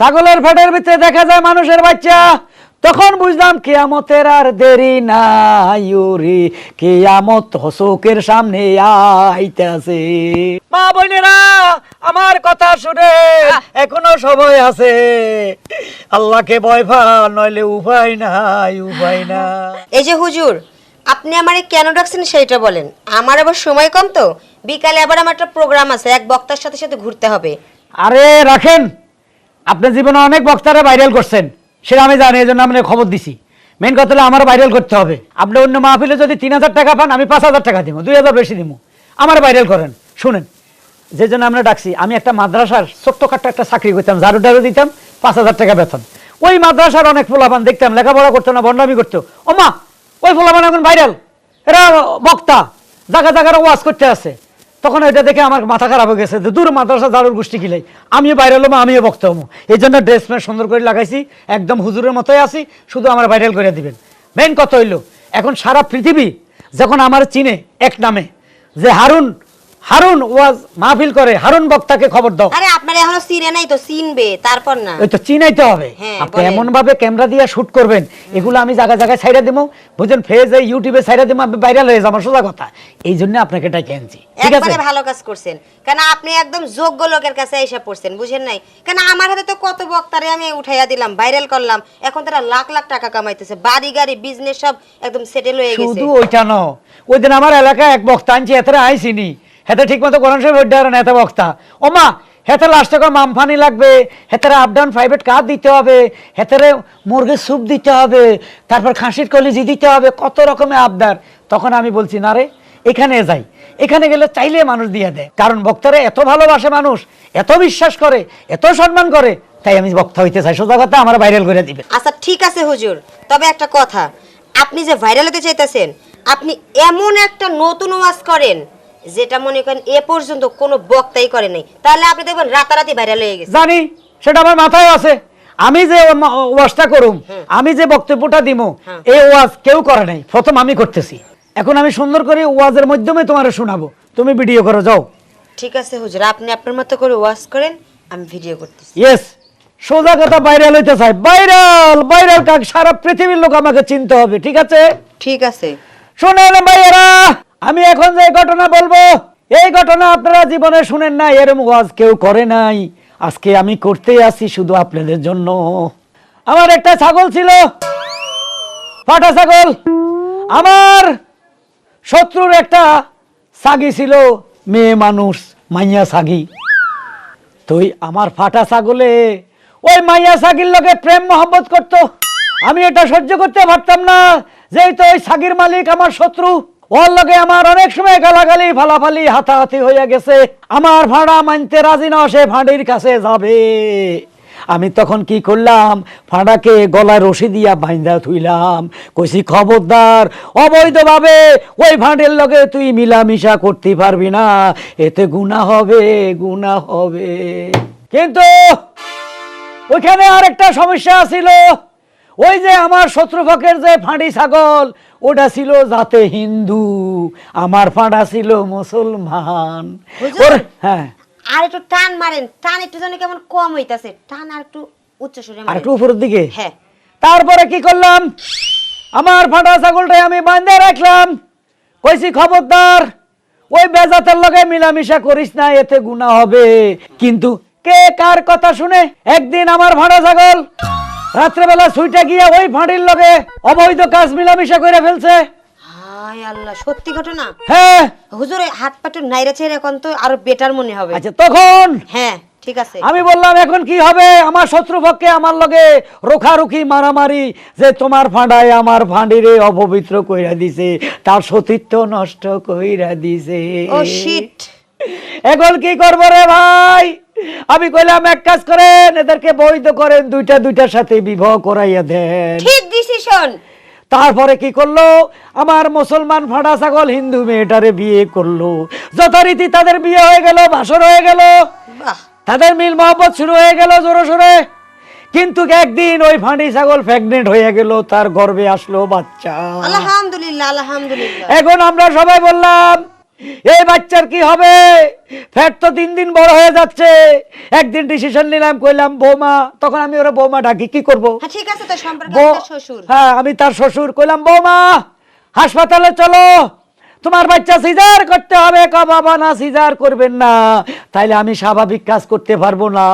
ছাগলের ফেটের ভিতরে দেখা যায় মানুষের বাচ্চা। তখন বুঝলাম কেয়ামতের আর দেরি নাই কেয়ামত হসকের সামনে আইতাছে। মা বোনেরা আমার কথা শুনে এখনও সময় আছে। আল্লাহকে ভয় পা নইলে উপায় নাই উপায় না। এই যে হুজুর আপনি আমারে কেন ডাকছেন সেইটা বলেন। আমার আবার সময় কম তো। বিকালে আবার আমার একটা প্রোগ্রাম আছে এক বক্তার সাথে সাথে ঘুরতে হবে। আরে রাখেন। আপনার জীবনে অনেক বক্তারা ভাইরাল করছেন। সেটা আমি জানি এই জন্য আমি খবর দিছি। মেন কথা হলো আমার ভাইরাল করতে হবে। আপনি অন্য মাহফিলে যদি তিন হাজার টাকা পান, আমি পাঁচ হাজার টাকা দিব, দুই হাজার বেশি দিব। আমার ভাইরাল করেন। শুনেন, যে জন্য আমরা ডাকছি, আমি একটা মাদ্রাসার ছোট্টখাট্ট একটা চাকরি করতাম, ঝাড়ু টাড়ু দিতাম, পাঁচ হাজার টাকা বেতন। ওই মাদ্রাসার অনেক ফোলাপান দেখতাম, লেখাপড়া করতো না বন্ডামি করতো। ও মা ওই ফোলাপান এখন ভাইরাল এরা বক্তা জায়গা জায়গার ওয়াজ করতে আছে। তখন এটা দেখে আমার মাথা খারাপ হয়ে গেছে যে দূর মাদ্রাসা দারুর গোষ্ঠী কিলাই আমিও বাইরে হলাম, আমিও বক্তা হব। এই জন্য ড্রেস ম্যাচ সুন্দর করে লাগাইছি, একদম হুজুরের মতোই আছি, শুধু আমার ভাইরাল করে দিবেন। মেন কথা হইল, এখন সারা পৃথিবী যখন আমার চিনে এক নামে, যে হারুন হারুন ওয়াজ মাহফিল করে হারুন বক্তাকে খবর দাও। আরে আপনার এখনও সিনে নাই তো চিনবে তারপর না। ওই তো চিনাইতে হবে। হ্যাঁ, আপনি এমন ভাবে ক্যামেরা দিয়ে শুট করবেন এগুলো আমি জায়গা জায়গায় ছাইড়া দিব বুঝছেন ফেজে ইউটিউবে ছাইড়া দিব আমি ভাইরাল হয়ে যাব সোজা কথা। এই জন্য আপনাকে এটা কেনছি ঠিক আছে? ভালো কাজ করছেন। কেন আপনি একদম যোগ্য লোকের কাছে এসে পড়ছেন বুঝেন নাই? কেন আমার হাতে তো কত বক্তারে আমি উঠাইয়া দিলাম ভাইরাল করলাম। এখন তারা লাখ লাখ টাকা কামাইতেছে বাড়ি গাড়ি বিজনেস সব একদম সেটেল হয়ে গেছে। শুধু ওইটা ন ওই দিন আমার এলাকায় এক বক্তা আনছি এতে আইসিনি। হেতে ঠিক মতো কোরআন শরীফ পড়তে পারে না বক্তা। ও মা হেতে লাস্টে করে মামফানি লাগবে, হেতারে আপ ডাউন প্রাইভেট কার দিতে হবে, হেতারে মুরগির স্যুপ দিতে হবে, তারপর খাসির কলিজি দিতে হবে, কত রকমের আবদার তখন আমি বলছি, না রে, এখানে যাই। এখানে গেলে চাইলে মানুষ দিয়ে দেয়। কারণ বক্তারা এত ভালোবাসে মানুষ, এত বিশ্বাস করে, এত সম্মান করে, তাই আমি বক্তা হইতে চাই। সোজা কথা আমার ভাইরাল করে দিবে। আচ্ছা ঠিক আছে হুজুর। তবে একটা কথা, আপনি যে ভাইরাল হতে চাইতেছেন, আপনি এমন একটা নতুন ওয়াজ করেন যেটা মনে করেন এ পর্যন্ত কোনো বক্তাই করে নাই। তাহলে আপনি দেখবেন রাতারাতি ভাইরাল হয়ে গেছে। জানি সেটা আমার মাথায় আছে। আমি যে ওয়াজটা করুম আমি যে বক্তব্যটা হ্যাঁ। এই ওয়াজ কেউ করে নাই। প্রথম আমি করতেছি। এখন আমি সুন্দর করে ওয়াজের মাধ্যমে তোমার শোনাবো। তুমি ভিডিও করো যাও। ঠিক আছে হুজুর আপনি আপনার মতো করে ওয়াজ করেন আমি ভিডিও করতেছি। ইয়েস সোজা কথা ভাইরাল হইতে চাই ভাইরাল ভাইরাল কাক সারা পৃথিবীর লোক আমাকে চিনতে হবে ঠিক আছে? ঠিক আছে। শুনেন ভাইয়েরা! আমি এখন যে ঘটনা বলব, এই ঘটনা আপনারা জীবনে শুনেন না এরম ওয়াজ কেউ করে নাই। আজকে আমি করতে আসি শুধু আপনাদের জন্য। আমার একটা ছাগল ছিল, ফাটা ছাগল। আমার শত্রুর একটা সাগি ছিল, মেয়ে মানুষ, মাইয়া সাগি। তুই আমার ফাটা ছাগলে, ওই মাইয়া সাগির লোকে প্রেম মহব্বত করত। আমি এটা সহ্য করতে পারতাম না, যেহেতু ওই সাগির মালিক আমার শত্রু। ওর লগে আমার অনেক সময় গালাগালি, ফালাফালি, হাতাহাতি হইয়া গেছে। আমার ভাড়া মানতে রাজি না, সে ভাঁড়ির কাছে যাবে। আমি তখন কি করলাম? ফাঁড়াকে গলায় রশি দিয়া বাইন্দা থুইলাম। কইছি, খবরদার, অবৈধভাবে ওই ভাঁড়ের লগে তুই মিলামিশা করতে পারবি না। এতে গুণা হবে গুণা হবে। কিন্তু ওইখানে আরেকটা সমস্যা ছিল। ওই যে আমার শত্রুপক্ষের যে ফাঁড়ি ছাগল ওটা ছিল যাতে হিন্দু আমার ফাঁড়া ছিল মুসলমান। ওর হ্যাঁ। আর একটু টান মারেন টান একটু জানি কেমন কম হইতাছে। টান আর একটু উচ্চ সুরে আর একটু উপরের দিকে? হ্যাঁ। তারপরে কি করলাম? আমার ফাঁটা ছাগলটাই আমি বান্ধে রাখলাম। কইছি খবরদার ওই বেজাতের লগে মিলামিশা করিস না এতে গুণা হবে। কিন্তু কে কার কথা শুনে একদিন আমার ভাড়া ছাগল রাত্রেবেলা সুইটা গিয়া ওই ফাঁড়ির লগে অবৈধ কাজ মিলামিশা করে ফেলছে। হায় আল্লাহ সত্যি ঘটনা? হ্যাঁ। হুজুর হাত পাটু নাইরা ছেড়ে এখন তো আরও বেটার মনে হবে। আচ্ছা তখন? হ্যাঁ ঠিক আছে। আমি বললাম এখন কি হবে? আমার শত্রুপক্ষে আমার লগে রোখারুখি মারামারি যে তোমার ফাঁডায় আমার ফাঁডিরে অপবিত্র কইরা দিছে তার সতীত্ব নষ্ট কইরা দিছে। ও শিট এখন কি করব রে ভাই? আমি কইলাম এক কাজ করেন এদেরকে বৈধ করেন দুইটা দুইটার সাথে বিবাহ করাইয়া দেন। ঠিক ডিসিশন তারপরে কি করল? আমার মুসলমান ফাঁড়া ছাগল হিন্দু মেয়েটারে বিয়ে করল। যথারীতি তাদের বিয়ে হয়ে গেল বাসর হয়ে গেল। তাদের মিল মহব্বত শুরু হয়ে গেল জোরে সোরে। কিন্তু একদিন ওই ফাঁড়ি ছাগল প্রেগনেন্ট হয়ে গেল তার গর্ভে আসলো বাচ্চা। আলহামদুলিল্লাহ আলহামদুলিল্লাহ। এখন আমরা সবাই বললাম এই বাচ্চার কি হবে? ফ্যাট তো দিন দিন বড় হয়ে যাচ্ছে। একদিন ডিসিশন নিলাম কইলাম বৌমা তখন আমি ওরা বৌমা ডাকি কি করব? হ্যাঁ ঠিক আছে তো শ্বশুর। হ্যাঁ আমি তার শ্বশুর কইলাম বৌমা হাসপাতালে চলো। তোমার বাচ্চা সিজার করতে হবে ক বাবা না সিজার করবেন না। তাইলে আমি স্বাভাবিক কাজ করতে পারব না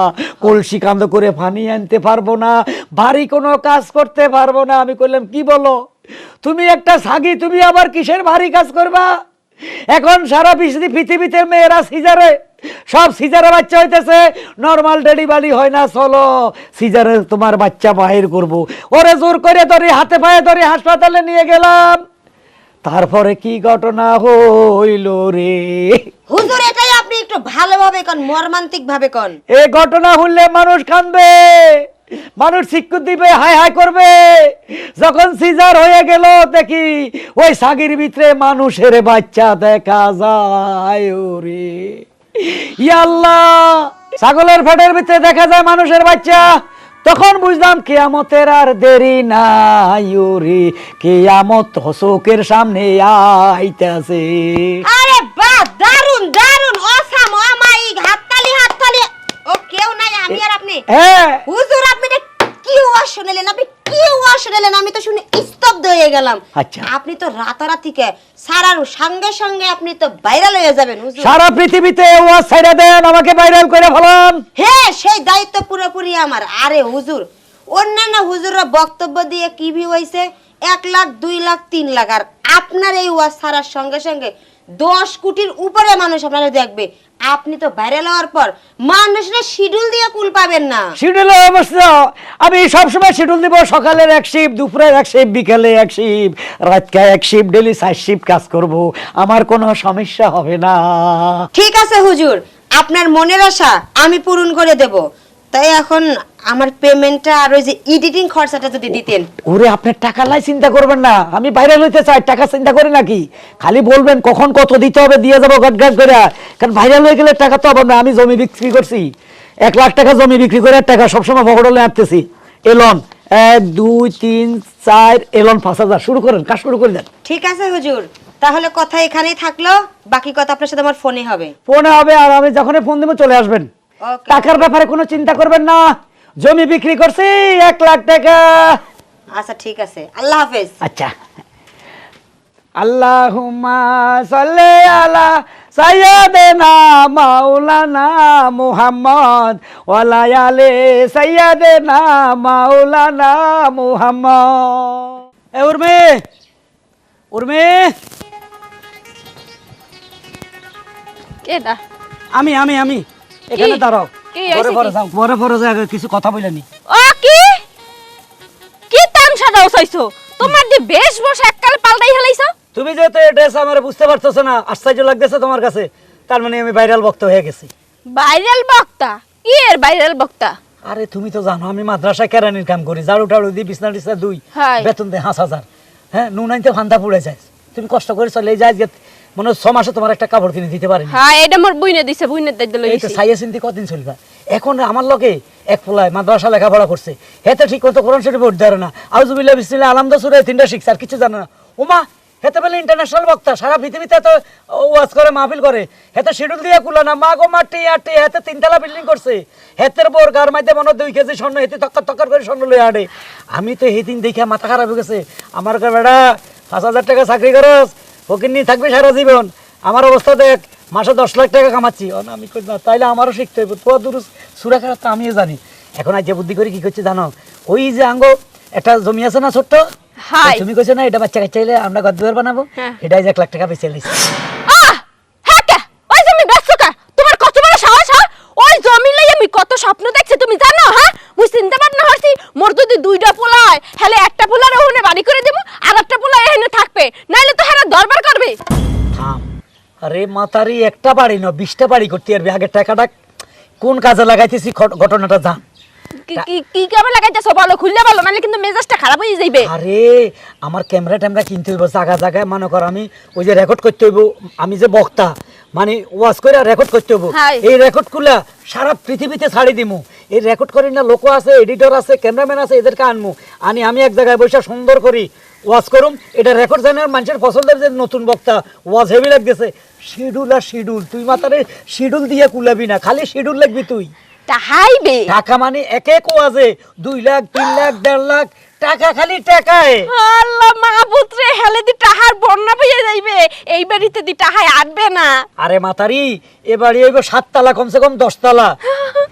কলসি কান্দ করে পানি আনতে পারব না ভারী কোনো কাজ করতে পারব না। আমি কইলাম কি বলো? তুমি একটা সাগি তুমি আবার কিসের ভারী কাজ করবা? এখন সারা পৃথিবী- পৃথিবীতে মেয়েরা সিজারে। সব সিজারে বাচ্চা হইতেছে। নর্মাল ডেলিভারি হয় না চলো। সিজারে তোমার বাচ্চা বাহির করব। ওরে জোর করে ধরে হাতে পায়ে ধরে হাসপাতালে নিয়ে গেলাম। তারপরে কি ঘটনা হইল রে? হুজুর এটাই আপনি একটু ভালোভাবে কন মর্মান্তিক ভাবে কোন। এ ঘটনা হলে মানুষ কাঁদবে। মানুষ শিক্ষু দিবে, হাই হাই করবে। যখন সিজার হয়ে গেল, দেখি ওই সাগির ভিতরে মানুষের বাচ্চা দেখা যায়, ওরে। ইয়াল্লাহ, ছাগলের ফেটের ভিতরে দেখা যায় মানুষের বাচ্চা। তখন বুঝলাম কেয়ামতের আর দেরি নাই, ওরে। কেয়ামত হসকের সামনে আইতাছে আরে বাহ দারুণ দারুণ অসাম অমায়িক হাততালি হাততালি ও কেউ নাই আমি আর আপনি হ্যাঁ। হুজুর আপনি এটা কি ওয়াজ শুনলেন? আপনি কি ওয়াজ শুনলেন? আমি তো শুনে স্তব্ধ হয়ে গেলাম। আচ্ছা। আপনি তো রাতারাতি কে সারার সঙ্গে সঙ্গে আপনি তো ভাইরাল হয়ে যাবেন হুজুর। সারা পৃথিবীতে ওয়াজ ছেড়ে দেন আমাকে ভাইরাল করে ফেলান। হ্যাঁ সেই দায়িত্ব পুরোপুরি আমার। আরে হুজুর অন্যান্য হুজুররা বক্তব্য দিয়ে কি ভিউ হয়েছে এক লাখ দুই লাখ তিন লাখ। আর আপনার এই ওয়াজ ছাড়ার সঙ্গে সঙ্গে দশ কোটির উপরে মানুষ আপনারা দেখবে। আপনি তো ভাইরাল হওয়ার পর মানুষরা শিডিউল দিয়ে কুল পাবেন না। শিডিউল অবশ্য আমি সবসময় শিডিউল দিব সকালের এক শিফট দুপুরের এক শিফট বিকেলে এক শিফট রাতকে এক শিফট ডেলি চার শিফট কাজ করব। আমার কোনো সমস্যা হবে না। ঠিক আছে হুজুর আপনার মনের আশা আমি পূরণ করে দেব। তাই এখন আমার পেমেন্টটা আর ওই যে এডিটিং খরচাটা যদি দিতেন। ওরে আপনার টাকা লাই চিন্তা করবেন না। আমি ভাইরাল হইতে চাই টাকা চিন্তা করে নাকি? খালি বলবেন কখন কত দিতে হবে দিয়ে যাব গট গাছ করে। কারণ ভাইরাল হয়ে গেলে টাকা তো হবে না আমি জমি বিক্রি করছি। এক লাখ টাকা জমি বিক্রি করে টাকা সবসময় পকেটলে আনতেছি এলন এক দুই তিন চার এলন পাঁচ হাজার। শুরু করেন কাজ শুরু করে দেন। ঠিক আছে হুজুর তাহলে কথা এখানেই থাকল বাকি কথা আপনার সাথে আমার ফোনে হবে। ফোনে হবে আর আমি যখনই ফোন দেবো চলে আসবেন. টাকার ব্যাপারে কোনো চিন্তা করবেন না। জমি বিক্রি করছি এক লাখ টাকা। আচ্ছা ঠিক আছে। আল্লাহ হাফেজ। আচ্ছা। আল্লাহুম্মা সাল্লি আলা সাইয়্যিদিনা মাওলানা মুহাম্মদ ওয়ালা আলি সাইয়্যিদিনা মাওলানা মুহাম্মদ। এ উর্মি উর্মি। কেডা আমি আমি আমি। এখানে দাঁড়াও। পরে পরে যাও পরে পরে যাও কিছু কথা বলেনি ও কি? কি তামসাটা উসাইছো তোমার দি বেশ বসে এককালে পাল্টাই হেলাইছো তুমি যেহেতু এই ড্রেস আমার বুঝতে পারতেছো না আশ্চর্য লাগতেছে তোমার কাছে তার মানে আমি ভাইরাল বক্ত হয়ে গেছি। ভাইরাল বক্তা? কি এর ভাইরাল বক্তা? আরে তুমি তো জানো আমি মাদ্রাসায় কেরানির কাম করি ঝাড়ু টাড়ু দিই বিছনা টিছনা দুই বেতন দেয় হাঁস হাজার। হ্যাঁ নুন আনতে ফান্দা পুড়ে যায়। তুমি কষ্ট করে চলে যাই যে মনে হয় ছ মাসে তোমার একটা কাপড় কিনে দিতে পারিনি। হ্যাঁ এটা মোর বুইনে দিছে বুইনে দাইতে এই তো সাইয়া চিন্তি কদিন চলবা? এখন আমার লগে এক পোলায় মাদ্রাসা লেখাপড়া করছে। হেতে ঠিক মতো কোরআন শরীফ পড়তে পারে না। আউজুবিল্লাহ বিসমিল্লাহ আলহামদা সুরে তিনটা শিখছে আর কিছু জানে না। ওমা হেতে বলে ইন্টারন্যাশনাল বক্তা সারা পৃথিবীতে তো ওয়াজ করে মাহফিল করে। হেতে শিডিউল দিয়ে কুলা না মা গো মাটি আটি হেতে তিনতলা বিল্ডিং করছে। হেতের বোর গার মাইতে মনে দুই কেজি স্বর্ণ হেতে তক্কর তক্কর করে স্বর্ণ লয়ে আড়ে আমি তো এই দিন দেখে মাথা খারাপ হয়ে গেছে। আমার বেড়া পাঁচ হাজার টাকা চাকরি করস ফকির নিয়ে থাকবে সারা জীবন। আমার অবস্থা দেখ মাসে দশ লাখ টাকা কামাচ্ছি। আমি কই না তাইলে আমারও শিখতে হবে তো দূর সুরা খারাপ তো আমিও জানি। এখন আজ যে বুদ্ধি করে কি করছে জানো? ওই যে আঙ্গ একটা জমি আছে না ছোট্ট। তুমি কইছো না এটা বাচ্চা কাচ্চা আমরা ঘর দুয়ার বানাবো। হ্যাঁ। এটাই যে এক লাখ টাকা বেঁচে লিছি আহ হ্যাঁ কে ওই জমি ব্যস্ত কা তোমার কত বড় সাহস হ্যাঁ ওই আমি কত স্বপ্ন দেখছি তুমি জানো হ্যাঁ? মুই চিন্তা ভাবনা হইছি মোর যদি দুইটা পোলা হয় তাহলে একটা পোলার ওখানে বাড়ি করে দেবো আর একটা পোলা এখানে থাকবে। নাইলে তো হারা দরবার করবে। থাম। আরে মাতারি একটা বাড়ি না বিশটা বাড়ি করতে পারবি। আগে টাকাটা কোন কাজে লাগাইতেছি ঘটনাটা জান। কি কি কি কেমন লাগাইতেছো বলো খুললে বলো নাহলে কিন্তু মেজাজটা খারাপ হয়ে যাইবে। আরে আমার ক্যামেরা ট্যামেরা কিনতে হইব জায়গা জায়গায় মনে কর আমি ওই যে রেকর্ড করতে হইব আমি যে বক্তা মানে ওয়াজ করে রেকর্ড করতে হাই। এই রেকর্ডগুলা সারা পৃথিবীতে ছাড়ি দিমু। এই রেকর্ড করি না লোক আছে এডিটর আছে ক্যামেরাম্যান আছে এদেরকে আনমু। আনি আমি এক জায়গায় বসে সুন্দর করি ওয়াজ করুম। এটা রেকর্ড জানে মানুষের পছন্দের যে নতুন বক্তা ওয়াজ হেভি লাগতেছে। শিডিউল আর শিডিউল তুই মাতারে শিডিউল দিয়ে কুলাবি না খালি শিডিউল লাগবি তুই। টাকা মানে এক এক ওয়াজে দুই লাখ তিন লাখ দেড় লাখ টাকা খালি টাকায়। আল্লাহ মাহবুত রে হেলে দি টাহার বন্যা পেয়ে যাইবে। এই বাড়িতে দি টাহায় আটবে না। আরে মাতারি এ এবারে হইব সাততলা কমসে কম দশ দশতলা।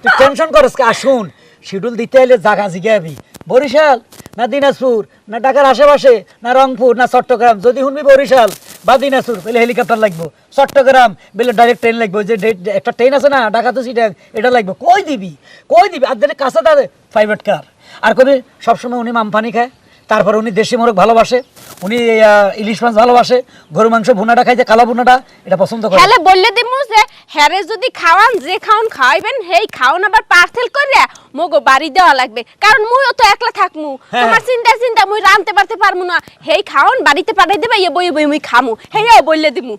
তুই টেনশন করিস কা? আসুন। শিডিউল দিতে এলে জাগা জিগাবি বরিশাল না দিনাজপুর না ঢাকার আশেপাশে না রংপুর না চট্টগ্রাম যদি শুনবি বরিশাল বা দিনাজপুর তাহলে হেলিকপ্টার লাগবো। চট্টগ্রাম বেলে ডাইরেক্ট ট্রেন লাগবে। যে একটা ট্রেন আছে না ঢাকা তো সিটা এটা লাগবে। কই দিবি? কই দিবি? আর কাছে তাদের প্রাইভেট কার আর কবি সবসময় উনি মামপানি খায় তারপর উনি দেশি মোরগ ভালোবাসে উনি ইলিশ মাছ ভালোবাসে গরু মাংস ভুনাটা খাইতে কালো ভুনাটা এটা পছন্দ করে। হেলে বললে দিমু যে হ্যারে যদি খাওয়ান যে খাওন খাওয়াইবেন হেই খাওন আবার পার্সেল করে মগো বাড়ি দেওয়া লাগবে। কারণ মুইও তো একলা থাকমু হ্যাঁ। তোমার চিন্তা চিন্তা মুই রানতে পারতে পারমু না। হেই খাওন বাড়িতে পাঠাই দেবে ইয়ে বই বই মুই খামু। হেইও বললে দিমু।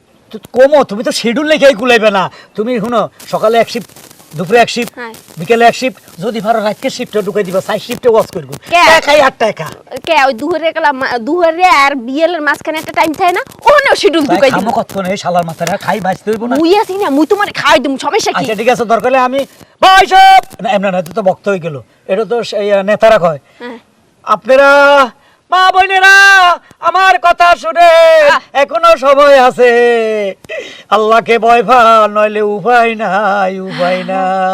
কমো তুমি তো শিডিউল লেখেই কুলাইবে না। তুমি শুনো সকালে এক শিফট দুপুরে এক শিফট হ্যাঁ। বিকেলে এক শিফট যদি পারো রাতকে শিফটে ঢুকাই দিবা সাইড শিফটে ওয়াচ করব। কে? খাই আট টাকা কে? ওই দুহরে গেলা দুহরে আর বিয়েলের মাঝখানে একটা টাইম থাকে না ওখানেও শিডিউল ঢুকাই খামো দিমু কত নেই শালার মাথায়? খাই বাঁচতে হইব না। মুই আছি না মুই তোমার খাই দিমু সমস্যা কি? আচ্ছা ঠিক আছে দরকার হলে আমি ভাই সব না এমন না তো বক্ত হয়ে গেল। এটা তো সেই নেতারা কয়। হ্যাঁ। আপনারা মা বোনেরা আমার কথা শুনে এখনও সময় আছে। আল্লাহকে ভয় পা নইলে উপায় নাই উপায় নাই।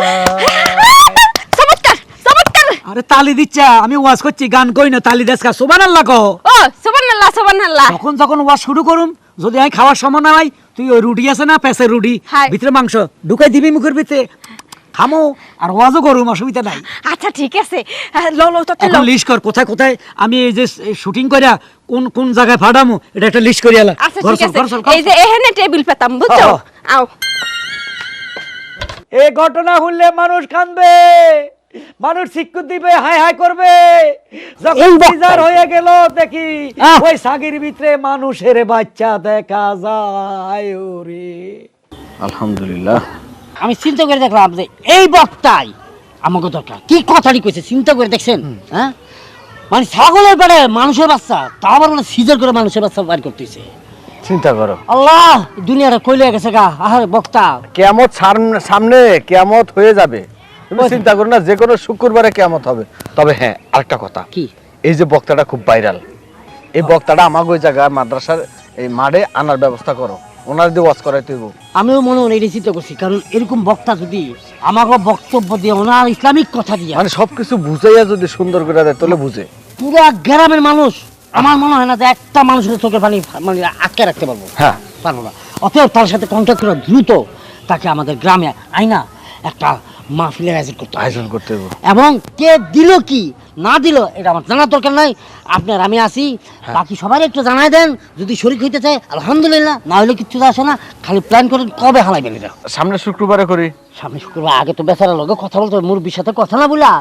আরে তালি দিচ্ছা আমি ওয়াজ করছি গান কই না তালি দেশ কা সুবান আল্লাহ কহ। ও সুবহানাল্লাহ সুবহানাল্লাহ। তখন যখন ওয়াজ শুরু করুম যদি আমি খাওয়ার সময় না হয় তুই ওই রুটি আছে না পেঁচের রুটি ভিতরে মাংস ঢুকাই দিবি মুখের ভিতরে। খামো আর ওয়াজও করুম অসুবিধা নাই। আচ্ছা ঠিক আছে। লো লো তো এখন লিস্ট কর কোথায় কোথায়? আমি এই যে শুটিং করিয়া কোন কোন জায়গায় ফাটামু এটা একটা লিস্ট করিয়া আচ্ছা ঠিক আছে। এই যে এখানে টেবিল পেতাম বুঝছ? হ্যাঁ, আও। এই ঘটনা শুনলে মানুষ কাঁদবে মানুষ শিক্ষু দিবে হাই হাই করবে। যখন সিজার হয়ে গেল দেখি ওই সাগির ভিতরে মানুষের বাচ্চা দেখা যায় ওরে। আলহামদুলিল্লাহ। আমি চিন্তা করে দেখলাম যে এই বক্তাই আমাকে দরকার। কি কথাটি কইছে? চিন্তা করে দেখছেন? হ্যাঁ? মানে ছাগলের পেটে মানুষের বাচ্চা তা আবার মানে সিজার করে মানুষের বাচ্চা বাইর করতেছে। চিন্তা করো। আল্লাহ দুনিয়াটা কইলে গেছে গা। আহারে বক্তা। কেমত সামনে কেমত হয়ে যাবে। তুমি চিন্তা করো না যে কোনো শুক্রবারে কেমত হবে। তবে হ্যাঁ আরেকটা কথা। কি? এই যে বক্তাটা খুব ভাইরাল। এই বক্তাটা আমাকে ওই জায়গায় মাদ্রাসার এই মাঠে আনার ব্যবস্থা করো। ওনার দিয়ে ওয়াজ করাই তুইব আমিও মনে মনে এটা চিন্তা করছি কারণ এরকম বক্তা যদি আমাকে বক্তব্য দিয়ে ওনার ইসলামিক কথা দিয়ে মানে সবকিছু বুঝাইয়া যদি সুন্দর করে দেয় তাহলে বুঝে। পুরো গ্রামের মানুষ আমার মনে হয় না যে একটা মানুষের চোখে পানি মানে আটকে রাখতে পারব। হ্যাঁ। পারব না। অতএব তার সাথে কন্ট্যাক্ট করে দ্রুত তাকে আমাদের গ্রামে আইনা একটা মাহফিলের আয়োজন করতে আয়োজন করতে হইব এবং কে দিল কি না দিল এটা আমার জানার দরকার নাই। আপনার আমি আসি বাকি সবাই একটু জানাই দেন। যদি শরীর হইতে চায় আলহামদুলিল্লাহ। না হলে কিচ্ছু আসে না। খালি প্ল্যান করেন কবে হালাইবেন এটা সামনে শুক্রবারে করি। সামনে শুক্রবার আগে তো বেচারা লগে কথা বলতে হবে, মুরব্বীর সাথে কথা না বলা।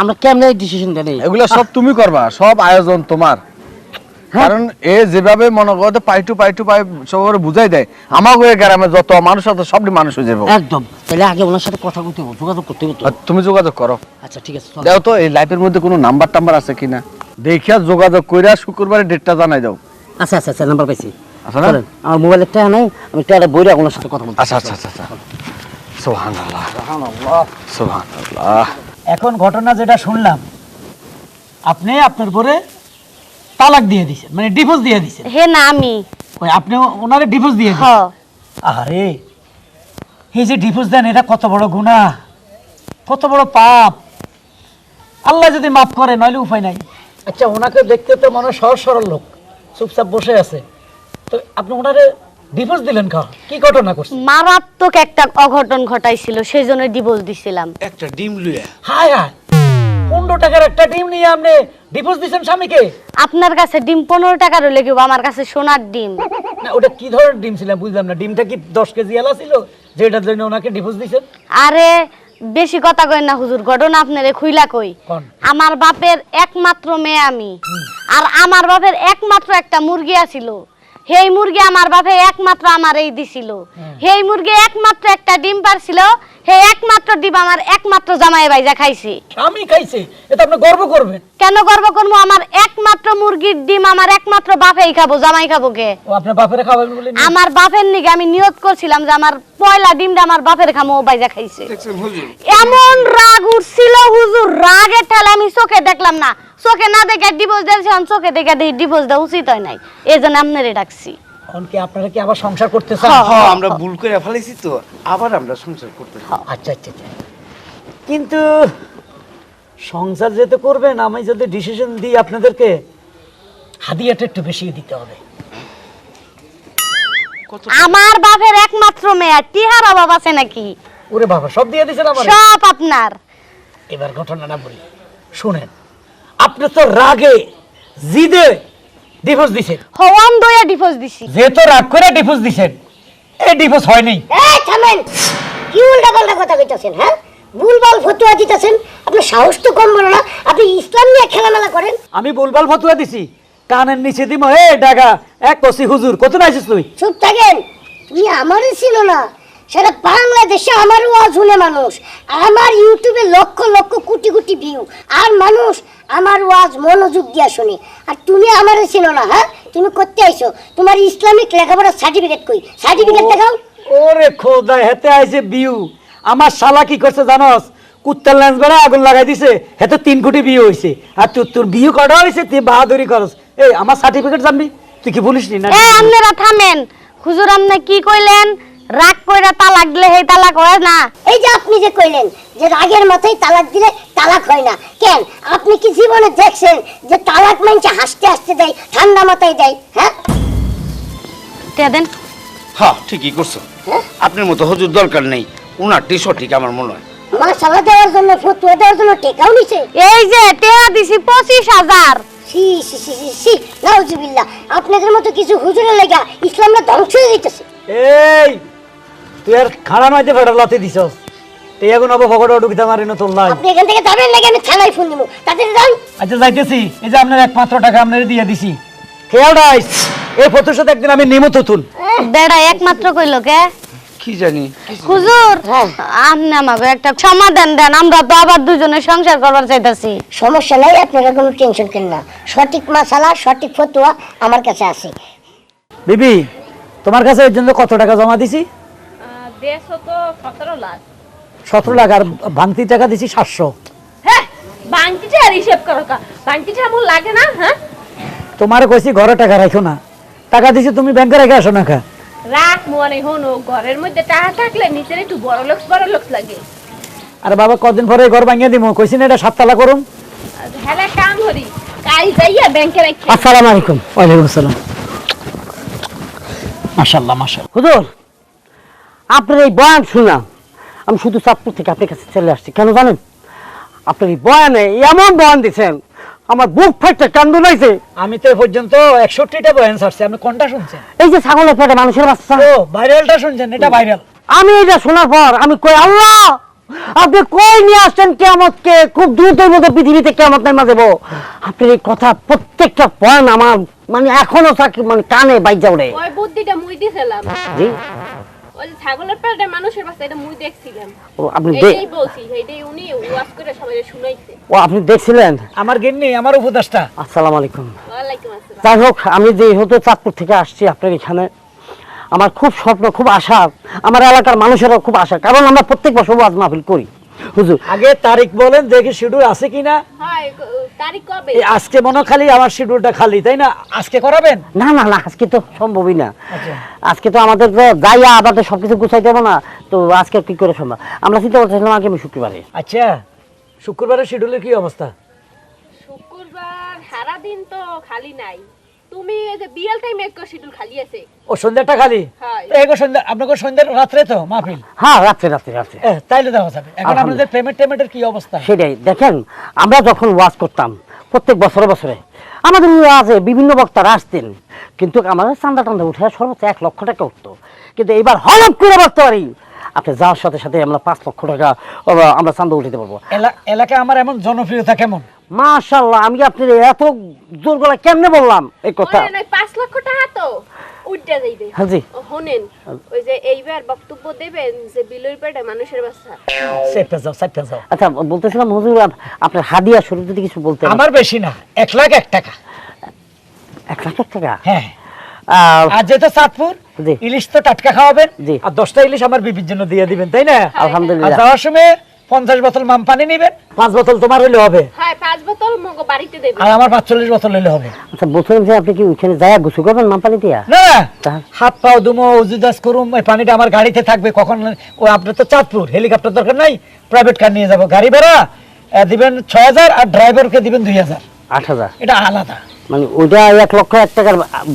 আমরা কেমনে ডিসিশনটা নেই? এগুলো সব তুমি করবা সব আয়োজন তোমার। হ্যাঁ। কারণ এ যেভাবে মনে করতে পাই টু পাই টু পাই সবার বুঝাই দেয়। আমাকে গ্রামে যত মানুষ আছে সবটি মানুষ হয়ে যাবে। একদম। তাহলে আগে ওনার সাথে কথা বলতে হবে যোগাযোগ করতে হবে তো। আর তুমি যোগাযোগ করো। আচ্ছা ঠিক আছে চলো। দাও তো এই লাইফের মধ্যে কোনো নাম্বার টাম্বার আছে কিনা? দেখিয়া যোগাযোগ কইরা শুক্রবারে ডেটটা জানাই দাও। আচ্ছা আচ্ছা আচ্ছা নাম্বার পাইছি। আছে না? চলেন, আমার মোবাইলের টাকা নাই আমি টাকাটা বইরা ওনার সাথে কথা বলতে আচ্ছা আচ্ছা আচ্ছা আচ্ছা। সুবহানাল্লাহ। সুবহানাল্লাহ। এখন ঘটনা যেটা শুনলাম আপনি আপনার পরে তালাক দিয়ে দিছেন মানে ডিভোর্স দিয়ে দিছেন। হে না আমি। ওই আপনি ওনারে ডিভোর্স দিয়ে হ। দিছেন আরে এই যে ডিভোর্স দেন এটা কত বড় গুনাহ? কত বড় পাপ? আল্লাহ যদি মাফ করে নইলে উপায় নাই। আচ্ছা ওনাকে দেখতে তো মনে হয় সহজ সরল লোক চুপচাপ বসে আছে। তো আপনি ওনারে ডিভোর্স দিলেন কা কি ঘটনা করছেন মারাত্মক একটা অঘটন ঘটাইছিল সেই জন্য ডিভোর্স দিছিলাম। হায় হায়! পনেরো টাকার একটা ডিম নিয়ে আপনি ডিভোর্স দিছেন স্বামীকে? আপনার কাছে ডিম পনেরো টাকার হলে আমার কাছে সোনার ডিম। না ওটা কি ধরনের ডিম ছিল বুঝলাম না। ডিমটা কি দশ কেজি এলা ছিল? যেটার জন্য ওনাকে ডিভোর্স দিছেন আরে বেশি কথা কই না হুজুর ঘটনা আপনারে খুইলা কই। আমার বাপের একমাত্র মেয়ে আমি। আর আমার বাপের একমাত্র একটা মুরগি আছিল। সেই মুরগি আমার বাপে একমাত্র আমার এই দিছিল সেই মুরগি একমাত্র একটা ডিম পারছিল। সেই একমাত্র ডিম আমার একমাত্র জামাই বাইজা খাইছি। আমি খাইছে এটা আপনি গর্ব করবেন। কেন গর্ব করব? আমার একমাত্র মুরগির ডিম আমার একমাত্র বাপেই খাব জামাই খাব কে? আপনার বাপের খাবেন বলে আমার বাপের নিকে আমি নিয়ত করছিলাম যে আমার পয়লা ডিমটা আমার বাপের খামো বাইজা খাইছে। এমন রাগ উঠছিল হুজুর রাগের ঠেলে আমি চোখে দেখলাম না। চোখে না দেখে ডিভোর্স দিয়েছি আমি চোখে দেখে দিই ডিভোর্স দেওয়া উচিত হয় নাই। এই জন্য আপনারে ডাকছি। এখন কি আপনারা কি আবার সংসার করতে চান? হ্যাঁ আমরা ভুল করে ফেলেছি তো আবার আমরা সংসার করতে চাই। আচ্ছা আচ্ছা আচ্ছা। কিন্তু সংসার যেতে করবেন আমি যদি ডিসিশন দিই আপনাদেরকে হাদিয়াটা একটু বেশি দিতে হবে। আমার বাপের একমাত্র মেয়ে টিহার অভাব আছে নাকি? ওরে বাবা সব দিয়ে দিয়েছেন আমার সব আপনার। এবার ঘটনাটা বলি। শুনেন আপনি তো রাগে জিদে ডিভোর্স দিছেন। হওয়ান দয়া ডিভোর্স দিছি। যেহেতু রাগ করে ডিভোর্স দিছেন এই ডিভোর্স হয়নি। এই থামেন। কি উল্টা পাল্টা কথা কইতাছেন হ্যাঁ? ভুলভাল ফতুয়া দিতেছেন। আপনার সাহস তো কম বলো না। আপনি ইসলাম নিয়ে খেলামেলা করেন। আমি ভুলভাল ফতুয়া দিছি। কানের নিচে দিম। এ ডাকা এক কষি হুজুর কত নাইছিস তুই চুপ থাকেন তুমি আমারই ছিল না। সেটা বাংলাদেশে আমার ওয়াজ শুনে মানুষ। আমার ইউটিউবে লক্ষ লক্ষ কোটি কোটি ভিউ আর মানুষ আমার ওয়াজ মনোযোগ দিয়া শুনে। আর তুমি আমারও ছিল না হ্যাঁ? তুমি করতে আইছো তোমার ইসলামিক লেখাপড়ার সার্টিফিকেট কই? সার্টিফিকেট দেখাও। ওরে খোদা হেতে আইছে বিউ আমার শালা কি করছে জানোস? কুত্তার লেন্স বেড়া আগুন লাগাই দিছে হেতে তিন কোটি বিয়ে হইছে। আর তোর তোর বিয়ে কটা হইছে? তুই বাহাদুরি করস। এই আমার সার্টিফিকেট জানবি? তুই কি বলিস নি? না এ আপনারা থামেন। হুজুর আপনি কি কইলেন? রাগ কইরা তালাক দিলে সেই তালাক হয় না। এই যে আপনি যে কইলেন যে রাগের মাথায় তালাক দিলে তালাক হয় না কেন? আপনি কি জীবনে দেখছেন যে তালাক মানছে হাসতে হাসতে দেয় ঠান্ডা মাথায় দেয় হ্যাঁ? তে দেন? হ্যাঁ ঠিকই করছ। আপনার মতো হজুর দরকার নেই। উনারটি সঠিক আমার মনে হয়। মশালা দেওয়ার জন্য ফতুয়া দেওয়ার জন্য টেকাও নিছে। এই যে টেহা দিছি পঁচিশ হাজার। সি সি সি সি সি নাউজুবিল্লাহ। আপনাদের মতো কিছু হুজুরের লেগা ইসলামটা ধ্বংস হয়ে যাইতেছে। এই তুই আর খাড়া মাইতে ফেটা লাতে দিছস। তুই এখন অব ফকড়ে ঢুকিতে মারি না তোর আপনি এখান থেকে যাবেন নাকি? আমি থানায় ফোন দিব। যান। আচ্ছা যাইতেছি। এই যে আপনার একমাত্র টাকা আপনার দিয়ে দিছি। খেয়াল রাইস এই ফটোর সাথে একদিন আমি নিমত তুন বেড়া একমাত্র কইলো কে? কি জানি? হুজুর আপনি আমাকে একটা সমাধান দেন আমরা তো আবার দুজনে সংসার করবার চাইতাছি। সমস্যা নাই আপনারা কোনো টেনশন কেন না। সঠিক সঠিক ফতুয়া আমার কাছে আছে। বিবি তোমার কাছে এর জন্য কত টাকা জমা দিছি? দেড়শো তো সতেরো লাখ। সতেরো লাখ আর ভাঙতি টাকা দিছি সাতশো। হ্যাঁ বাংকিটা আর হিসেব করো কা। বাংকিটা লাগে না হ্যাঁ? তোমার কইছি ঘরে টাকা রাখো না। টাকা দিছি তুমি ব্যাংকে রেখে আসো না খা রাখ মনে হনো ঘরের মধ্যে টাকা থাকলে নিচের একটু বড় লোক বড় লোক লাগে। আর বাবা কদিন পরে ঘর ভাঙিয়ে দিব কইছি না এটা সাততলা করুন। হ্যাঁ কাম করি কাই যাইয়া ব্যাংকে রাখি আসসালামু আলাইকুম। ওয়ালাইকুম আসসালাম। মাশাআল্লাহ মাশাআল্লাহ। হুজুর আপনার এই বয়ান শুনলাম আমি শুধু চাঁদপুর থেকে আপনার কাছে চলে আসছি। কেন জানেন? আপনার এই বয়ানে এমন বয়ান দিচ্ছেন আমার বুক ফাইটটা কান্দ নাইছে। আমি তো পর্যন্ত একষট্টিটা বয়ান ছাড়ছি আপনি কোনটা শুনছেন? এই যে ছাগলের পেটে মানুষের বাচ্চা। ও ভাইরালটা শুনছেন এটা ভাইরাল। আমি এটা শোনার পর আমি কই আল্লাহ! আপনি কই নিয়ে আসছেন কেমতকে খুব দ্রুতের মধ্যে পৃথিবীতে কেমত নেমা দেবো। আপনার এই কথা প্রত্যেকটা পয়েন্ট আমার মানে এখনও থাকি মানে কানে বাইজা উড়ে। ওই বুদ্ধিটা মুই দিছিলাম। জি। ওই ছাগলের মানুষের বাচ্চা এটা মুই দেখছিলাম। ও আপনি এইটাই বলছি এইটাই উনি ওয়াজ করে সবাই শুনাইছে। ও আপনি দেখছিলেন? আমার গিন্নি আমার উপদেশটা আসসালামু আলাইকুম। ওয়ালাইকুম আসসালাম। যাই হোক আমি যেহেতু চাঁদপুর থেকে আসছি আপনার এখানে আমার খুব স্বপ্ন খুব আশা আমার এলাকার মানুষেরও খুব আশা কারণ আমরা প্রত্যেক বছর ওয়াজ মাহফিল করি। হুজুর আগে তারিখ বলেন দেখি শিডিউল আছে কিনা। তারিখ কবে? আজকে মনে খালি আমার শিডিউলটা খালি তাই না? আজকে করাবেন? না না না আজকে তো সম্ভবই না। আচ্ছা। আজকে তো আমাদের তো যাইয়া আমাদের সবকিছু গুছাইতে হবে না তো আজকে কি করে সম্ভব? আমরা চিন্তা করতেছিলাম আগামী শুক্রবারে। আচ্ছা শুক্রবারের শিডিউলের কি অবস্থা? শুক্রবার সারাদিন তো খালি নাই। তুমি এই যে বিয়েল টাইম এক শিডিউল খালি আছে। ও সন্ধ্যাটা খালি? হ্যাঁ। এগো সন্ধ্যা আপনাকে সন্ধ্যার রাত্রে তো মাহফিল? হ্যাঁ রাত্রে রাত্রে রাত্রে। তাইলে দেওয়া যাবে। এখন আপনাদের পেমেন্ট টেমেন্টের কি অবস্থা? সেটাই। দেখেন আমরা যখন ওয়াজ করতাম প্রত্যেক বছরে বছরে আমাদের ওয়াজে বিভিন্ন বক্তারা আসতেন কিন্তু আমাদের চান্দা টান্দা উঠে সর্বোচ্চ এক লক্ষ টাকা উঠতো। কিন্তু এবার হলপ করে বলতে পারি আপনি যাওয়ার সাথে সাথে আমরা পাঁচ লক্ষ টাকা আমরা চান্দা উঠাতে পারব। এলা- এলাকায় আমার এমন জনপ্রিয়তা কেমন? মাশাল্লাহ আমি আপনার এত জোর গলা কেমনে বললাম এই কথা? পাঁচ লক্ষ টাকা তো যাইবে হ্যাঁ জি। শোনেন ওই যে এইবার বক্তব্য দেবেন যে বিলুর পেটে মানুষের বাচ্চা। সেপে যাও সেপে যাও। আচ্ছা বলতেছিলাম হুজুর আপনার হাদিয়া স্বরূপ যদি কিছু বলতেন। আমার বেশি না এক লাখ এক টাকা। এক লাখ এক টাকা? হ্যাঁ। আহ, আর চাঁদপুর জি। ইলিশ তো টাটকা খাওয়াবেন জি। আর দশটা ইলিশ আমার বিবির জন্য দিয়ে দিবেন তাই না? আলহামদুলিল্লাহ। যাওয়ার সময় পঞ্চাশ বোতল মাম পানি নিবেন পাঁচ বোতল তোমার হইলে হবে। হ্যাঁ পাঁচ বোতল মগো বাড়িতে দেবে। আর আমার পাঁচচল্লিশ বোতল হইলে হবে। আচ্ছা বলছিলাম যে আপনি কি ওইখানে যায় গোসু করবেন মামপানি দিয়া না হাত পাও দুমো উজুদাস করুম ওই পানিটা আমার গাড়িতে থাকবে কখন ও আপনার তো চাঁদপুর হেলিকপ্টার দরকার নাই প্রাইভেট কার নিয়ে যাব। গাড়ি ভাড়া দিবেন ছয় হাজার আর ড্রাইভারকে দিবেন দুই হাজার। আট হাজার? এটা আলাদা। মানে ওইটা এক লক্ষ এক টাকার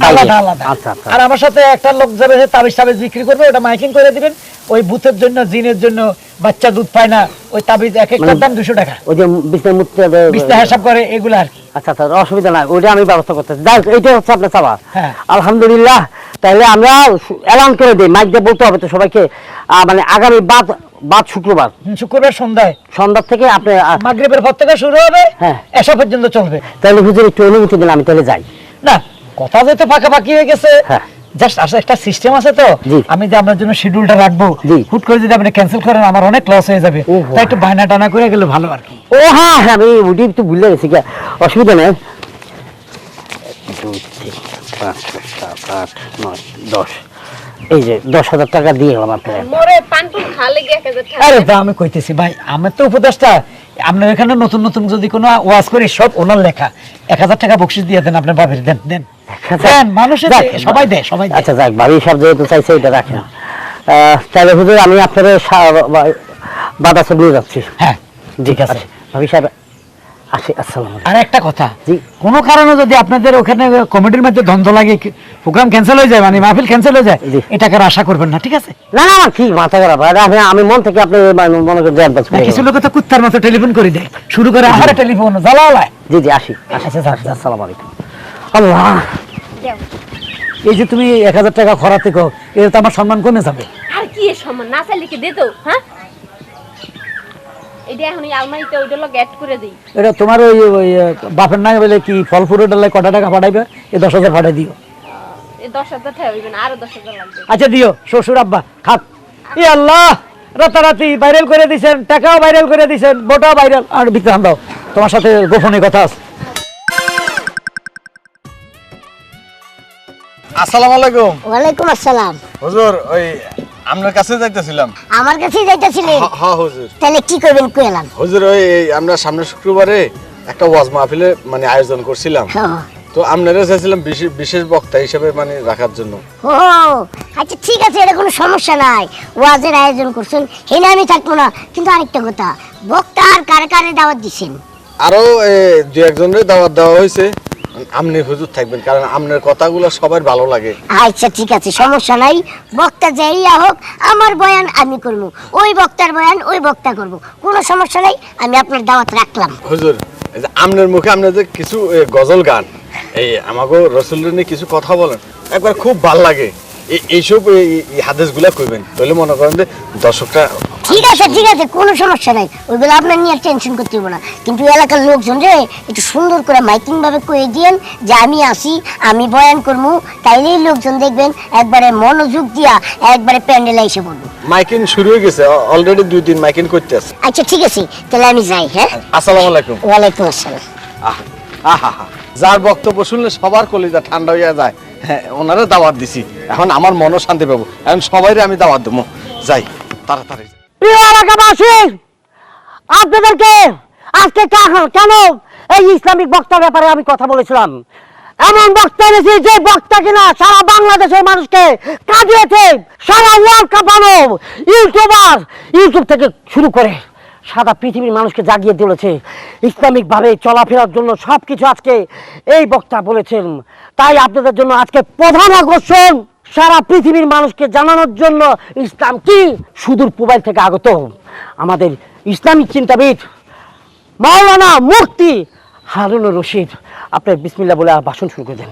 আলাদা আলাদা। আচ্ছা আচ্ছা। আর আমার সাথে একটা লোক যাবে যে তাবিজ তাবিজ বিক্রি করবে ওটা মাইকিং করে দিবেন। ওই বুথের জন্য জিনের জন্য বাচ্চা দুধ পায় না ওই তাবিজ এক একটার মানে- দাম দুশো টাকা। ওই যে বিছনা মুক্তি বিস্তা হিসাব করে এগুলো আর কি। আচ্ছা আচ্ছা অসুবিধা নাই ওইটা আমি ব্যবস্থা করতেছি। যাই হোক, এইটাই হচ্ছে আপনার চাওয়া। হ্যাঁ। আলহামদুলিল্লাহ তাহলে আমরা এলান করে দিই মাইক দিয়ে বলতে হবে তো সবাইকে। মানে আগামী বাদ বাদ শুক্রবার। শুক্রবার সন্ধ্যায়। সন্ধ্যার থেকে আপনি মাগরিবের পর থেকে শুরু হবে হ্যাঁ। এসা পর্যন্ত চলবে। তাহলে হুজুর একটু অনুমতি দিন আমি তাহলে যাই। না কথা যেহেতু পাকাপাকি হয়ে গেছে হ্যাঁ। জাস্ট আসলে একটা সিস্টেম আছে তো। আমি যে আপনার জন্য শিডিউলটা রাখব হুট করে যদি আপনি ক্যান্সেল করেন আমার অনেক লস হয়ে যাবে। তাই একটু বায়না টানা করে গেলে ভালো আর কি। ও হ্যাঁ হ্যাঁ আমি ওটি একটু ভুলে গেছি। অসুবিধা নেই। দুই তিন পাঁচ সাত আট নয় দশ। এই যে দশ হাজার টাকা দিয়ে গেলাম আপনার মোরে পানপুন খালে গিয়ে এক হাজার টাকা আরে তা আমি কইতেছি ভাই আমার তো উপদেশটা আপনার এখানে নতুন নতুন যদি কোনো ওয়াজ করি সব ওনার লেখা। এক হাজার টাকা বকশিস দিয়ে দেন আপনার বাবির দেন দেন। দেন মানুষের যাক, দে- সবাই দেয় সবাই আচ্ছা যাক ভাবি সব যেহেতু চাইছে এটা রাখেন। তাহলে হুজুর আমি নিয়ে যাচ্ছি। হ্যাঁ ঠিক আছে। ভাবি সাহেব আসি আসসালাম আর একটা কথা জি। কোনো কারণে যদি আপনাদের ওখানে কমিটির মধ্যে দ্বন্দ্ব লাগে প্রোগ্রাম ক্যান্সেল হয়ে যায় মানে মাহফিল ক্যান্সেল হয়ে যায় জি। এটাকে আশা করবেন না ঠিক আছে? না না ঠিক মাথা খারাপ? আমি আমি মন থেকে আপনি মানে করে কিছু লোক তো কুত্তার মতো টেলিফোন করে দেয়। শুরু করে আমার টেলিফোন জ্বালাওয়ালায় জি জি আসি আচ্ছা। আসসালামু আলাইকুম। আল্লাহ। এই যে তুমি এক হাজার টাকা খরাতে কো এটা তো আমার সম্মান কমে যাবে। আর কি সম্মান? না চাইলে কি দিত হ্যাঁ? এটা এখন আলমারিতে ওইটা লোক অ্যাড করে দিই। এটা তোমার ওই ওই বাপের নাই বলে কি ফল ফুরো ডালে কটা টাকা পাঠাইবে? এই দশ হাজার পাঠাই দিও। এই দশ হাজার টাকা হইবে না আরও দশ হাজার লাগবে। আচ্ছা দিও। শ্বশুর আব্বা খাক। ই আল্লাহ রাতারাতি ভাইরাল করে দিছেন টাকাও ভাইরাল করে দিছেন বোটাও ভাইরাল আর দাও তোমার সাথে গোপনে কথা আছে। আসসালামু আলাইকুম। ওয়ালাইকুম আসসালাম। হুজুর ওই আপনার কাছে যাইতেছিলাম। আমার কাছেই যাইতেছিলেন হ্যাঁ হুজুর। তাহলে কি করবেন কুয়েলাম হুজুর ওই এই আমরা সামনের শুক্রবারে একটা ওয়াজ মাহফিলে মানে আয়োজন করছিলাম। তো আপনারা চাইছিলাম বিশেষ- বিশেষ বক্তা হিসেবে মানে রাখার জন্য। ও আচ্ছা ঠিক আছে এটা কোনো সমস্যা নাই। ওয়াজের আয়োজন করছেন হেনে আমি থাকব না। কিন্তু আরেকটা কথা বক্তা আর কারে কারে দাওয়াত দিছেন? আরও দু একজনের দাওয়াত দেওয়া হয়েছে। আপনি হুজুর থাকবেন কারণ আপনার কথাগুলো সবার ভালো লাগে। আচ্ছা ঠিক আছে সমস্যা নাই। বক্তা যাইয়া হোক আমার বয়ান আমি করব। ওই বক্তার বয়ান ওই বক্তা করব। কোনো সমস্যা নাই আমি আপনার দাওয়াত রাখলাম। হুজুর আপনার মুখে আপনার যে কিছু গজল গান এই আমাকে রসুলের নিয়ে কিছু কথা বলেন একবার খুব ভালো লাগে। এই এইসব এই- হাদিসগুলা কইবেন। তাহলে মনে করেন যে দর্শকরা ঠিক আছে ঠিক আছে কোনো সমস্যা নাই। ওইগুলো আপনার নিয়ে টেনশন করতে হবে না। কিন্তু এলাকার লোকজন রে একটু সুন্দর করে মাইকিং ভাবে কয়ে দিয়েন যে আমি আসি আমি বয়ান করব তাইলেই লোকজন দেখবেন একবারে মনোযোগ দিয়া একবারে প্যান্ডেলে এসে পড়ব। মাইকিং শুরু হয়ে গেছে অলরেডি দুই দিন মাইকিং করতে আছে। আচ্ছা ঠিক আছে তাহলে আমি যাই হ্যাঁ? আসসালামু আলাইকুম। ওয়ালাইকুম আসসালাম। আহ, আহা হা যার বক্তব্য শুনলে সবার কলিজা ঠান্ডা হয়ে যায়। হ্যাঁ ওনারা দাওয়াত দিছি। এখন আমার মনও শান্তি পাবো। এখন সবাইরে আমি দাওয়াত দেবো। যাই তাড়াতাড়ি। প্রিয় এলাকাবাসী, আপনাদেরকে আজকে কেন? এই ইসলামিক বক্তার ব্যাপারে আমি কথা বলেছিলাম। এমন বক্তা এনেছি যে বক্তা কিনা সারা বাংলাদেশের মানুষকে কাঁদিয়েছে। সারা ওয়ার্ল্ড কাঁপানো ইউটিউবার, ইউটিউব থেকে শুরু করে সারা পৃথিবীর মানুষকে জাগিয়ে তুলেছে। ইসলামিক ভাবে চলাফেরার জন্য সবকিছু আজকে এই বক্তা বলেছেন। তাই আপনাদের জন্য আজকে প্রধান আকর্ষণ সারা পৃথিবীর মানুষকে জানানোর জন্য ইসলাম কি? সুদূর পুবাইল থেকে আগত। আমাদের ইসলামিক চিন্তাবিদ মাওলানা মুফতি হারুনুর রশিদ আপনি বিসমিল্লাহ বলে ভাষণ শুরু করে দেন।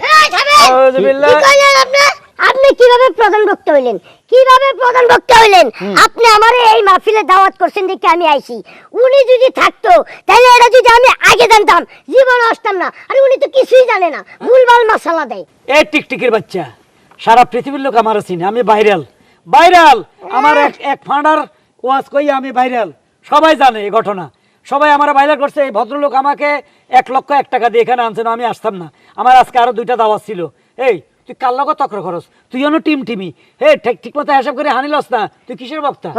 আপনি? আপনি কীভাবে প্রধান বক্তা হইলেন? কীভাবে প্রধান বক্তা হইলেন? আপনি আমারে এই মাহফিলে দাওয়াত করছেন দেখে আমি আইছি। উনি যদি থাকতো তাহলে এটা যদি আমি আগে জানতাম জীবন আসতাম না। আর উনি তো কিছুই জানে না। ভুলভাল মশালা দেয়। এই টিকটিকির বাচ্চা। সারা পৃথিবীর লোক আমার চিনি, আমি ভাইরাল। ভাইরাল! আমার এক এক ফাঁড়ার ওয়াজ কই আমি ভাইরাল। সবাই জানে এই ঘটনা। সবাই আমার ভাইরাল করছে, এই ভদ্রলোক আমাকে এক লক্ষ এক টাকা দিয়ে এখানে আনছেন আমি আসতাম না। আমার আজকে আরও দুইটা দাওয়াত ছিল। এই তুই কার লগত তক্র খরচ তুই যেন টিম টিমি হে ঠিক ঠিক মতো হিসাব করে হানিলস না। তুই কিসের বক্তা?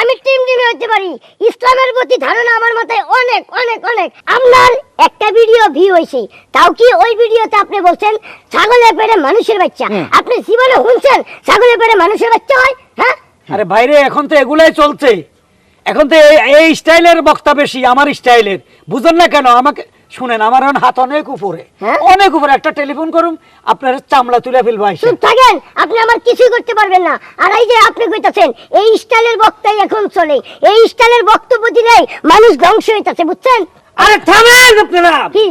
আমি টিম টিমে হতে পারি। ইসলামের প্রতি ধারণা আমার মাথায় অনেক অনেক অনেক। আপনার একটা ভিডিও ভিউ হয়েছে তাও কি ওই ভিডিওতে আপনি বলছেন ছাগলের পেড়ে মানুষের বাচ্চা? আপনি জীবনে শুনছেন ছাগলের পেড়ে মানুষের বাচ্চা হয়? হ্যাঁ? আরে বাইরে এখন তো এগুলাই চলছে। এখন তো এই- এই স্টাইলের বক্তা বেশি আমার স্টাইলের বুঝেন না কেন আমাকে শুনেন আমার এখন হাত অনেক উপরে। হ্যাঁ? অনেক উপরে একটা টেলিফোন করুন আপনার চামড়া তুলে ফেলব। চুপ থাকেন আপনি আমার কিছুই করতে পারবেন না। আর এই যে আপনি কইতাছেন এই স্টাইলের বক্তাই এখন চলে। এই স্টাইলের বক্তব্য দিলেই মানুষ ধ্বংস হইতাছে বুঝছেন? আরে থামেন আপনারা! কি?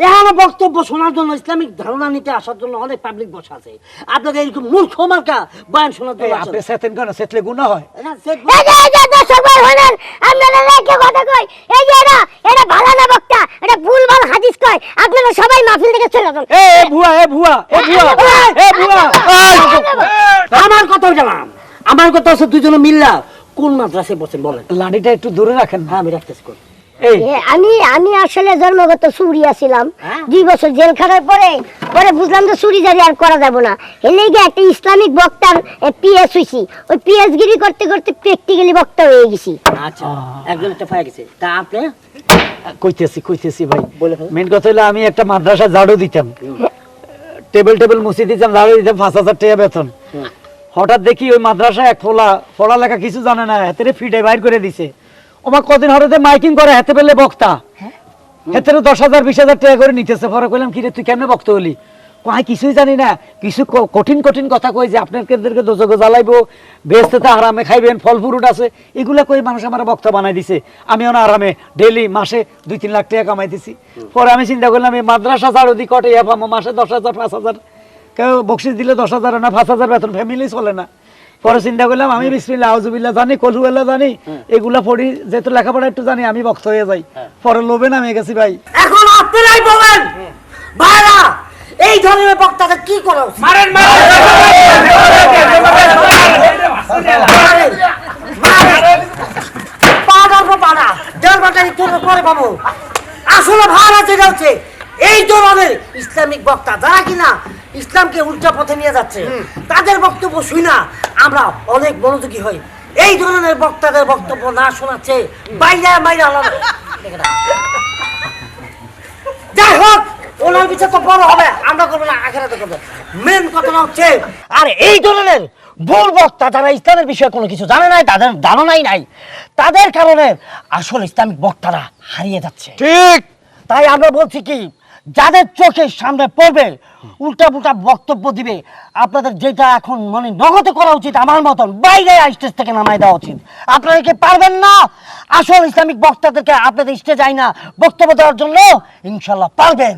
এখানে বক্তব্য শোনার জন্য ইসলামিক ধারণা নিতে আসার জন্য অনেক পাবলিক বসে আছে। আপনাদের এরকম মূর্খ মার্কা বয়ান শোনার জন্য আপনি সেতেন কেন সেতলে গুণা হয়। না, সে- এই যে এই যে দর্শক ভাই হলেন আপনারা রেখে কথা কই। এই যে এরা এরা ভালো না বক্তা এটা ভুল ভালো হাদিস কয়। আপনারা সবাই মাহফিল থেকে চলে যান। এ এ ভুয়া এ ভুয়া এ ভুয়া এ ভুয়া। আমার কথা জানাম আমার কথা হচ্ছে দুজনে মিল্লা। কোন মাদ্রাসায় বসেন বলেন। লাঠিটা একটু দূরে রাখেন হ্যাঁ আমি রাখতেছি আমি আমি আসলে জন্মগত সুরিয়া ছিলাম হ্যাঁ? দুই বছর জেল খাটার পরে পরে বুঝলাম যে সুরি জারি আর করা যাব না। এলে গিয়ে একটা ইসলামিক বক্তার পিএস হইছি। ওই পিএস গিরি করতে করতে প্র্যাকটিক্যালি বক্তা হয়ে গেছি। আচ্ছা একজন একটা পায়ে গেছে। তা আপনি? কইতেছি কইতেছি ভাই। মেন কথা হলো আমি একটা মাদ্রাসা ঝাড়ু দিতাম। টেবিল টেবিল মুছে দিতাম ঝাড়ু দিতাম পাঁচ হাজার টাকা বেতন। হঠাৎ দেখি ওই মাদ্রাসা এক ফোলা ফোলা লেখা কিছু জানে না হাতে ফিটে বাইর করে দিছে। ওমা কদিন হঠাৎ মাইকিং করে হাতে পেলে বক্তা। হাতে দশ হাজার বিশ হাজার টাকা করে নিতেছে। পরে কইলাম কিরে তুই কেন বক্তা হলি? কয় কিছুই জানি না। কিছু কঠিন কঠিন কথা কই যে আপনাদেরকে দোজকে জ্বালাইবো। বেহেস্তেতে আরামে খাইবেন ফল ফ্রুট আছে। এগুলা কই মানুষ আমার বক্তা বানাই দিছে। আমি ওনা আরামে ডেলি মাসে দুই তিন লাখ টাকা কামাই দিছি। পরে আমি চিন্তা করলাম এই মাদ্রাসা ছাড়ো দি কটে পাবো মাসে দশ হাজার পাঁচ হাজার। কেউ বকশিস দিলে দশ হাজার না পাঁচ হাজার বেতন ফ্যামিলি চলে না। পরে চিন্তা করলাম আমি বিসমিল্লা আউজুবিল্লা জানি কলুবেলা জানি এগুলা পড়ি যেহেতু লেখাপড়া একটু জানি আমি বক্ত হয়ে যাই। পরে লোভে নামে গেছি ভাই। এখন আপনারাই বলেন। ভাইরা এই ধরনের বক্তাদের কি করা উচিত? মারেন মারেন পাড়া দেড় বাটা একটু পরে আসলে ভাড়া যেটা হচ্ছে এই ধরনের ইসলামিক বক্তা যারা কিনা ইসলামকে উল্টা পথে নিয়ে যাচ্ছে। তাদের বক্তব্য শুই না। আমরা অনেক মনোযোগী হই। এই ধরনের বক্তাদের বক্তব্য না শোনাচ্ছে। বাইরে বাইরে আলাদা। যাই হোক ওনার বিচার তো বড় হবে। আমরা করব না আখেরাতে করব। মেন কথা হচ্ছে আর এই ধরনের ভুল বক্তা যারা ইসলামের বিষয়ে কোনো কিছু জানে নাই তাদের ধারণাই নাই। তাদের কারণে আসল ইসলামিক বক্তারা হারিয়ে যাচ্ছে। ঠিক। তাই আমরা বলছি কি যাদের চোখের সামনে পড়বে উল্টা পুল্টা বক্তব্য দিবে। আপনাদের যেটা এখন মানে নগদে করা উচিত, আমার মতন, বাইরে স্টেজ থেকে নামাই দেওয়া উচিত। আপনারা কি পারবেন না? আসল ইসলামিক বক্তাদেরকে আপনাদের স্টেজ আই না বক্তব্য দেওয়ার জন্য ইনশাল্লাহ পারবেন।